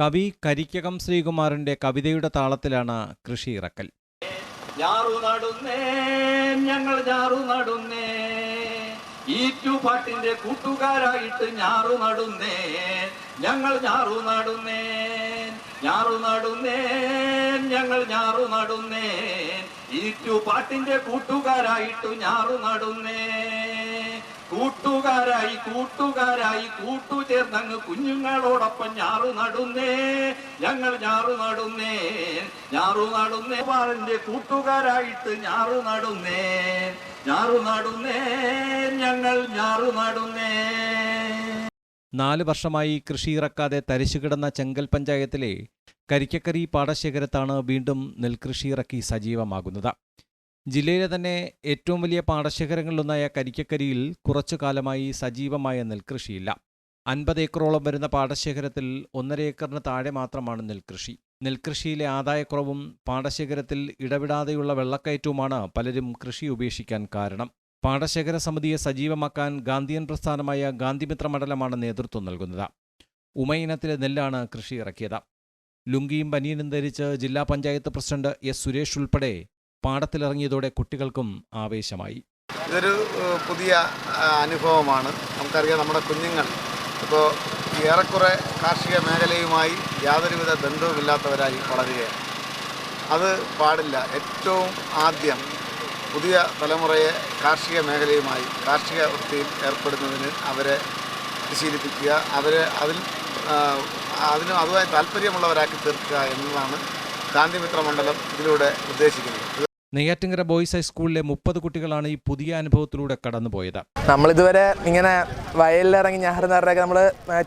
കവി കരിക്കകം ശ്രീകുമാറിന്റെ കവിതയുടെ താളത്തിലാണ് കൃഷി ഇറക്കൽ. ഞങ്ങൾ ഞാറു നടുന്നേ ഈറ്റുപാട്ടിന്റെ കൂട്ടുകാരായിട്ട് ഞാറു നടുന്നേ ഞങ്ങൾ ഞാറു നടുന്നേ ഞാറു നടുന്നേ ഞങ്ങൾ ഞാറു നടുന്നേ ഈറ്റുപാട്ടിന്റെ കൂട്ടുകാരായിട്ട് ഞാറു നടുന്നേ. കൂട്ടുകാരായി കൂട്ടുകാരായി കൂട്ടു ചേർന്നങ്ങ് കുഞ്ഞുങ്ങളോടൊപ്പം ഞാറു നടുന്നേ. ഞങ്ങൾ ഞാറു നടുന്നേ ഞാറു നടുന്നേ. പാറിന്റെ കൂട്ടുകാരായിട്ട് ഞാറു നടുന്നേ ഞാറു നടുന്നേ ഞങ്ങൾ ഞാറു നടുന്നേ. നാല് വർഷമായി കൃഷി ഇറക്കാതെ തരിശുകിടന്ന ചെങ്കൽ പഞ്ചായത്തിലെ കരിക്കക്കരി പാടശേഖരത്താണ് വീണ്ടും നെൽകൃഷി ഇറക്കി സജീവമാകുന്നത്. ജില്ലയിലെ തന്നെ ഏറ്റവും വലിയ പാടശേഖരങ്ങളിലൊന്നായ കരിക്കക്കരിയിൽ കുറച്ചു കാലമായി സജീവമായ നെൽകൃഷിയില്ല. അൻപത് ഏക്കറോളം വരുന്ന പാടശേഖരത്തിൽ ഒന്നര ഏക്കറിന് താഴെ മാത്രമാണ് നെൽകൃഷി. നെൽകൃഷിയിലെ ആദായക്കുറവും പാടശേഖരത്തിൽ ഇടവിടാതെയുള്ള വെള്ളക്കയറ്റവുമാണ് പലരും കൃഷി ഉപേക്ഷിക്കാൻ കാരണം. പാടശേഖര സമിതിയെ സജീവമാക്കാൻ ഗാന്ധിയൻ പ്രസ്ഥാനമായ ഗാന്ധിമിത്ര മണ്ഡലമാണ് നേതൃത്വം നൽകുന്നത്. ഉമയിനത്തിലെ നെല്ലാണ് കൃഷി ഇറക്കിയത്. ലുങ്കിയും ബനിയനും ധരിച്ച് ജില്ലാ പഞ്ചായത്ത് പ്രസിഡന്റ് എസ് സുരേഷ് ഉൾപ്പെടെ പാടത്തിലിറങ്ങിയതോടെ കുട്ടികൾക്കും ആവേശമായി. ഇതൊരു പുതിയ അനുഭവമാണ്. നമുക്കറിയാം നമ്മുടെ കുഞ്ഞുങ്ങൾ ഇപ്പോൾ ഏറെക്കുറെ കാർഷിക മേഖലയുമായി യാതൊരുവിധ ബന്ധവുമില്ലാത്തവരായി വളരുകയാണ്. അത് പാടില്ല. ഏറ്റവും ആദ്യം പുതിയ തലമുറയെ കാർഷിക മേഖലയുമായി കാർഷിക വൃത്തിയിൽ ഏർപ്പെടുന്നതിന് അവരെ പരിശീലിപ്പിക്കുക അവരെ അതിൽ അതിന് അതുമായി താല്പര്യമുള്ളവരാക്കി തീർക്കുക എന്നതാണ് ഗാന്ധിമിത്ര മണ്ഡലം ഇതിലൂടെ ഉദ്ദേശിക്കുന്നത്. നെയ്യാറ്റിങ്കര ബോയ്സ് ഹൈസ്കൂളിലെ മുപ്പത് കുട്ടികളാണ് ഈ പുതിയ അനുഭവത്തിലൂടെ കടന്നുപോയത്. നമ്മളിതുവരെ ഇങ്ങനെ വയലിലിറങ്ങി ഞാൻ നടുறതൊക്കെ നമ്മൾ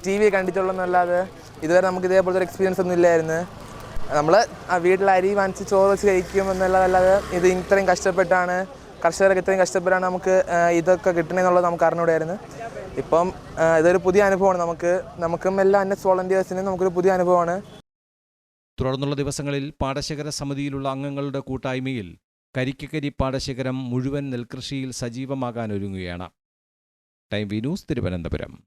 ടി വി കണ്ടിട്ടുള്ളതെന്നല്ലാതെ ഇതുവരെ നമുക്ക് ഇതേപോലത്തെ ഒരു എക്സ്പീരിയൻസ് ഒന്നും ഇല്ലായിരുന്നു. നമ്മൾ ആ വീട്ടിൽ അരി വാങ്ങിച്ച് ചോറ് വെച്ച് കഴിക്കും എന്നുള്ളതല്ലാതെ ഇത് ഇത്രയും കഷ്ടപ്പെട്ടാണ് കർഷകരൊക്കെ ഇത്രയും കഷ്ടപ്പെട്ടാണ് നമുക്ക് ഇതൊക്കെ കിട്ടണമെന്നുള്ളത് നമുക്ക് അറിഞ്ഞൂടായിരുന്നു ഇപ്പം ഇതൊരു പുതിയ അനുഭവമാണ് നമുക്ക് നമുക്കും എല്ലാ അന്നസ് വോളണ്ടിയേഴ്സിനും നമുക്കൊരു പുതിയ അനുഭവമാണ്. തുടർന്നുള്ള ദിവസങ്ങളിൽ പാടശേഖര സമിതിയിലുള്ള അംഗങ്ങളുടെ കൂട്ടായ്മയിൽ കരിക്കക്കരി പാടശേഖരം മുഴുവൻ നെൽകൃഷിയിൽ സജീവമാകാനൊരുങ്ങുകയാണ്. Time V News Thiruvananthapuram.